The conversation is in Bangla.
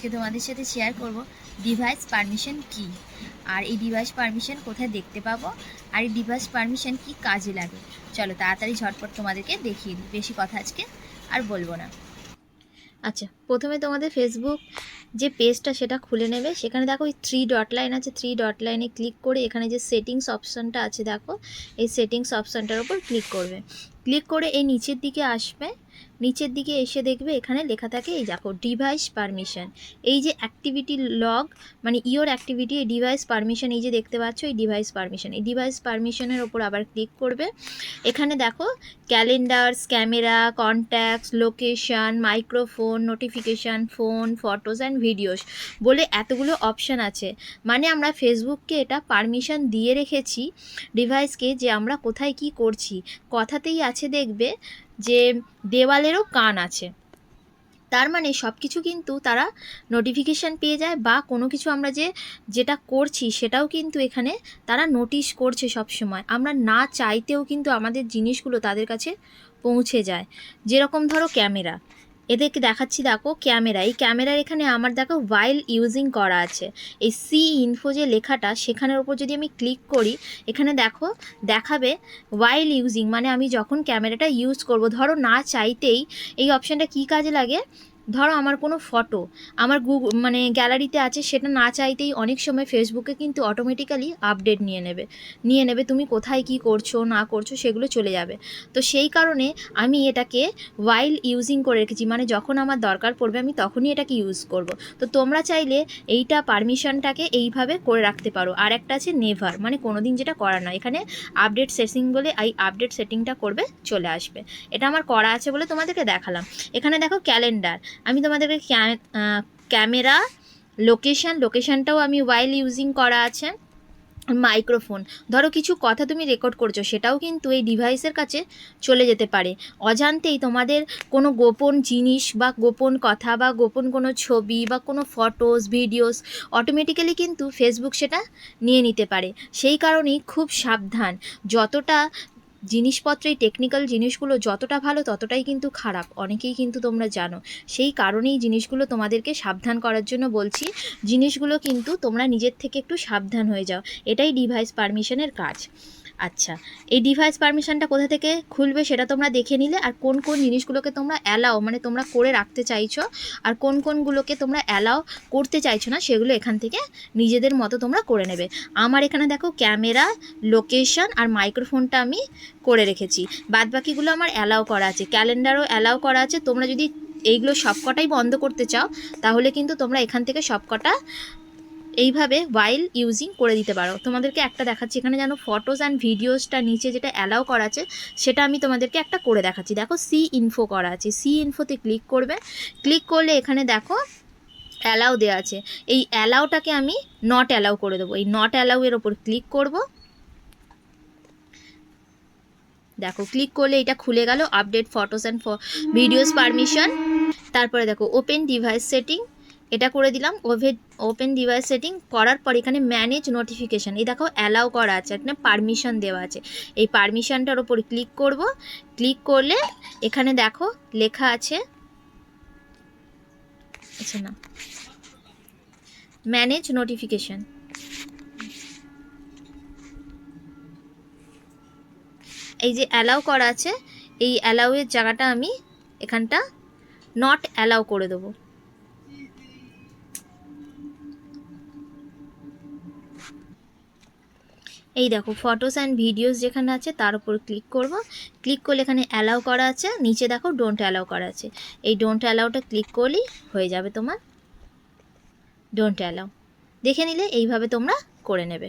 আজকে তোমাদের সাথে শেয়ার করব ডিভাইস পারমিশন কি? আর এই ডিভাইস পারমিশন কোথায় দেখতে পাবো? আর এই ডিভাইস পারমিশন কি কাজে লাগে? চলো তাড়াতাড়ি ঝটপট তোমাদেরকে দেখিয়ে দিই। বেশি কথা আজকে আর বলব না। আচ্ছা প্রথমে তোমাদের ফেসবুক যে পেজটা সেটা খুলে নেবে। সেখানে দেখো ওই থ্রি ডট লাইন আছে। থ্রি ডট লাইনে ক্লিক করে এখানে যে সেটিংস অপশানটা আছে দেখো, এই সেটিংস অপশানটার উপর ক্লিক করবে। ক্লিক করে এই নিচের দিকে আসবে। নিচের দিকে এসে দেখবে এখানে লেখা থাকে এই দেখো ডিভাইস পারমিশন এই যে অ্যাক্টিভিটি লগ মানে ইওর অ্যাক্টিভিটি এই ডিভাইস পারমিশন এই যে দেখতে পাচ্ছ, এই ডিভাইস পারমিশন এই ডিভাইস পারমিশনের ওপর আবার ক্লিক করবে। এখানে দেখো calendars camera contacts location microphone notification phone photos and videos বলে এতগুলো অপশান আছে। মানে আমরা ফেসবুককে এটা পারমিশন দিয়ে রেখেছি ডিভাইসকে যে আমরা কোথায় কি করছি, কথাতেই আছে দেখবে যে দেওয়ালেরও কান আছে। তার মানে সব কিছু কিন্তু তারা নোটিফিকেশান পেয়ে যায় বা কোনো কিছু আমরা যে যেটা করছি সেটাও কিন্তু এখানে তারা নোটিশ করছে সব সময় আমরা না চাইতেও কিন্তু আমাদের জিনিসগুলো তাদের কাছে পৌঁছে যায়। যেরকম ধরো ক্যামেরা। এদেরকে দেখাচ্ছি, দেখো, ক্যামেরা। এই ক্যামেরার এখানে আমার, দেখো ওয়াইল ইউজিং করা আছে। এই সি ইনফো যে লেখাটা, সেখানের ওপর যদি আমি ক্লিক করি, এখানে দেখো, দেখাবে ওয়াইল ইউজিং মানে আমি যখন ক্যামেরাটা ইউজ করব, ধরো না চাইতেই, এই অপশানটা কী কাজে লাগে? ধরো আমার কোনো ফটো আমার গুগল মানে গ্যালারিতে আছে, সেটা না চাইতেই অনেক সময় ফেসবুকে কিন্তু অটোমেটিক্যালি আপডেট নিয়ে নেবে। নিয়ে নেবে তুমি কোথায় কি করছ, না করছ, সেগুলো চলে যাবে। তো সেই কারণে আমি এটাকে ওয়াইল ইউজিং করে রেখেছি মানে যখন আমার দরকার পড়বে আমি তখনই এটাকে ইউজ করব। তো তোমরা চাইলে এইটা পারমিশনটাকে এইভাবে করে রাখতে পারো। আর একটা আছে নেভার মানে কোনো দিন যেটা করা নয়। এখানে আপডেট সেটিং বলে এই আপডেট সেটিংটা করবে, চলে আসবে। এটা আমার করা আছে বলে তোমাদেরকে দেখালাম। এখানে দেখো ক্যালেন্ডার আমি তোমাদেরকে ক্যা- ক্যামেরা লোকেশন লোকেশানটাও আমি ওয়াইল ইউজিং করা আছে মাইক্রোফোন ধরো কিছু কথা তুমি রেকর্ড করছ, সেটাও কিন্তু এই ডিভাইসের কাছে চলে যেতে পারে। অজান্তেই তোমাদের কোনো গোপন জিনিস বা গোপন কথা বা গোপন কোনো ছবি বা কোনো ফটোস ভিডিওস অটোমেটিক্যালি কিন্তু ফেসবুক সেটা নিয়ে নিতে পারে। সেই কারণেই খুব সাবধান। যতটা জিনিসপত্র টেকনিক্যাল জিনিসগুলো যতটা ভালো ততটাই কিন্তু খারাপ। অনেকেই কিন্তু তোমরা জানো। সেই কারণেই জিনিসগুলো তোমাদেরকে সাবধান করার জন্য বলছি, জিনিসগুলো কিন্তু তোমরা নিজের থেকে একটু সাবধান হয়ে যাও। এটাই ডিভাইস পারমিশনের কাজ। আচ্ছা এই ডিভাইস পারমিশনটা কোথা থেকে খুলবে সেটা তোমরা দেখে নিলে, আর কোন কোন জিনিসগুলোকে তোমরা অ্যালাও মানে তোমরা করে রাখতে চাইছো, আর কোন কোনগুলোকে তোমরা অ্যালাও করতে চাইছো না, সেগুলো এখান থেকে নিজেদের মতো তোমরা করে নেবে। আমার এখানে দেখো ক্যামেরা লোকেশন আর মাইক্রোফোনটা আমি করে রেখেছি। বাদ বাকিগুলো আমার অ্যালাও করা আছে ক্যালেন্ডারও অ্যালাও করা আছে। তোমরা যদি এইগুলো সবকটাই বন্ধ করতে চাও, তাহলে কিন্তু তোমরা এখান থেকে সবকটা এইভাবে ওয়াইল ইউজিং করে দিতে পারো। তোমাদেরকে একটা দেখাচ্ছি, এখানে যেন ফটোস অ্যান্ড ভিডিওসটা নিচে যেটা অ্যালাউ করা আছে, সেটা আমি তোমাদেরকে একটা করে দেখাচ্ছি। দেখো সি ইনফো করা আছে। সি ইনফোতে ক্লিক করবে। ক্লিক করলে এখানে দেখো অ্যালাউ দেওয়া আছে। এই অ্যালাউটাকে আমি নট অ্যালাউ করে দেবো। এই নট অ্যালাউয়ের ওপর ক্লিক করব। দেখো ক্লিক করলে এটা খুলে গেল update photos and videos permission তারপরে দেখো ওপেন ডিভাইস সেটিং এটা করে দিলাম, ওভে ওপেন ডিভাইস সেটিং করার পর এখানে ম্যানেজ নোটিফিকেশান এই দেখো অ্যালাউ করা আছে, এখানে পারমিশন দেওয়া আছে। এই পারমিশনটার ওপর ক্লিক করব ক্লিক করলে এখানে দেখো লেখা আছে আচ্ছা না ম্যানেজ নোটিফিকেশান এই যে অ্যালাউ করা আছে, এই অ্যালাউয়ের জায়গাটা আমি এখানটা নট অ্যালাউ করে দেবো। এই দেখো ফটোস অ্যান্ড ভিডিওস যেখানে আছে, তার উপর ক্লিক করব। ক্লিক করলে এখানে অ্যালাউ করা আছে। নিচে দেখো ডোন্ট অ্যালাউ করা আছে। এই ডোন্ট অ্যালাউটা ক্লিক করলেই হয়ে যাবে তোমার। ডোন্ট অ্যালাউ দেখে নিলে এইভাবে তোমরা করে নেবে।